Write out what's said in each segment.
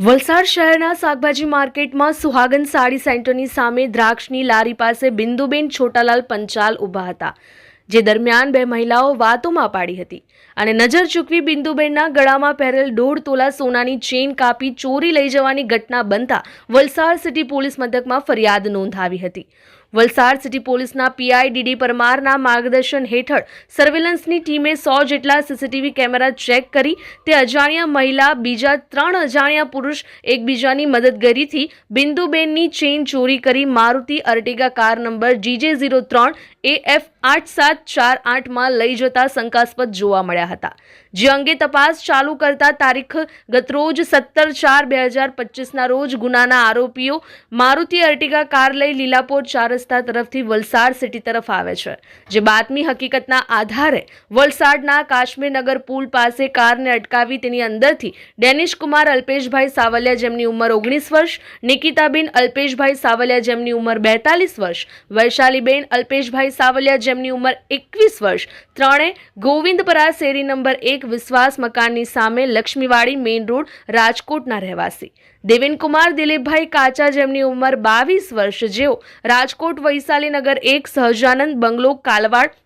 વલસાડ શહેરના શાકભાજી માર્કેટમાં સુહાગન સાડી સેન્ટરની સામે દ્રાક્ષની લારી પાસે બિંદુબેન છોટાલાલ પંચાલ ઊભા હતા, જે દરમિયાન બે મહિલાઓ વાતોમાં પાડી હતી અને નજર ચૂકવી બિંદુબેનના ગળામાં પહેરેલ દોઢ તોલા સોનાની ચેન કાપી ચોરી લઈ જવાની ઘટના બનતા વલસાડ સિટી પોલીસ મથકમાં ફરિયાદ નોંધાવી હતી. વલસાડ સિટી પોલીસના પીઆઈ ડીડી પરમારના માર્ગદર્શન હેઠળ સર્વેલન્સની ટીમે સો જેટલા સીસીટીવી કેમેરા ચેક કરી, તે અજાણ્યા મહિલા, બીજા ત્રણ અજાણ્યા પુરુષ એકબીજાની મદદગીરીથી બિંદુબેનની ચેઇન ચોરી કરી Maruti Ertiga car number GJ zero ત્રણ એ એફ આઠ સાત ચાર આઠમાં લઈ જતા શંકાસ્પદ જોવા મળ્યા હતા. જે અંગે તપાસ ચાલુ કરતા તારીખ ગતરોજ સત્તર ચાર બે હજાર પચીસના રોજ ગુનાના આરોપીઓ મારુતિ અર્ટિગા કાર લઈ લીલાપોર ચાર રસ્તા તરફથી વલસાડ સિટી તરફ આવે છે. જે બાતમી હકીકતના આધારે વલસાડના કાશ્મીરનગર પુલ પાસે કારને અટકાવી તેની અંદરથી ડેનિશ કુમાર, અલ્પેશભાઈ સાવલિયા જેમની ઉંમર ઓગણીસ વર્ષ, નિકિતાબેન, અલ્પેશભાઈ સાવલિયા જેમની ઉંમર બેતાલીસ વર્ષ, વૈશાલીબેન, અલ્પેશભાઈ સાવલિયા જેમની ઉંમર એકવીસ વર્ષ, ત્રણે ગોવિંદપરા શેરી નંબર એક વિશ્વાસ મકાનની સામે લક્ષ્મીવાડી મેઇન રોડ, રાજકોટના રહેવાસી. દેવેનકુમાર દિલીપભાઈ કાચા જેમની ઉંમર બાવીસ વર્ષ, જેઓ રાજકોટ વૈશાલીનગર એક સહજાનંદ બંગલો કાલવાડ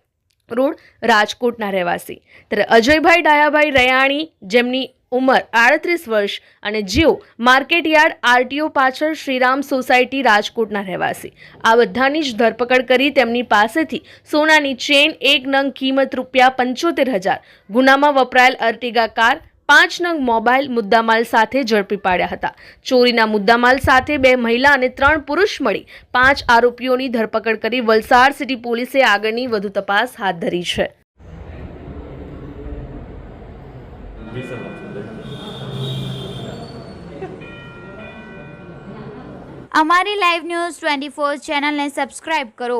રોડ રાજકોટના રહેવાસી. ત્યારે અજયભાઈ ડાયાભાઈ રયાણી જેમની ઉંમર આડત્રીસ વર્ષ અને જેઓ માર્કેટ યાર્ડ, આરટીઓ પાછળ શ્રીરામ સોસાયટી રાજકોટના રહેવાસી. આ બધાની જ ધરપકડ કરી તેમની પાસેથી સોનાની ચેન, એક નંગ કિંમત રૂપિયા પંચોતેર હજાર, ગુનામાં વપરાયેલ અર્ટિગા કાર પાંચ નંગ મોબાઈલ મુદ્દામાલ સાથે ઝડપી પાડ્યા હતા. ચોરીના મુદ્દામાલ સાથે બે મહિલા અને ત્રણ પુરુષ મળી પાંચ આરોપીઓની ધરપકડ કરી વલસાડ સિટી પોલીસે આગળની વધુ તપાસ હાથ ધરી છે. અમારી લાઈવ ન્યૂઝ ટ્વેન્ટી ફોર ચેનલને સબસ્ક્રાઇબ કરો.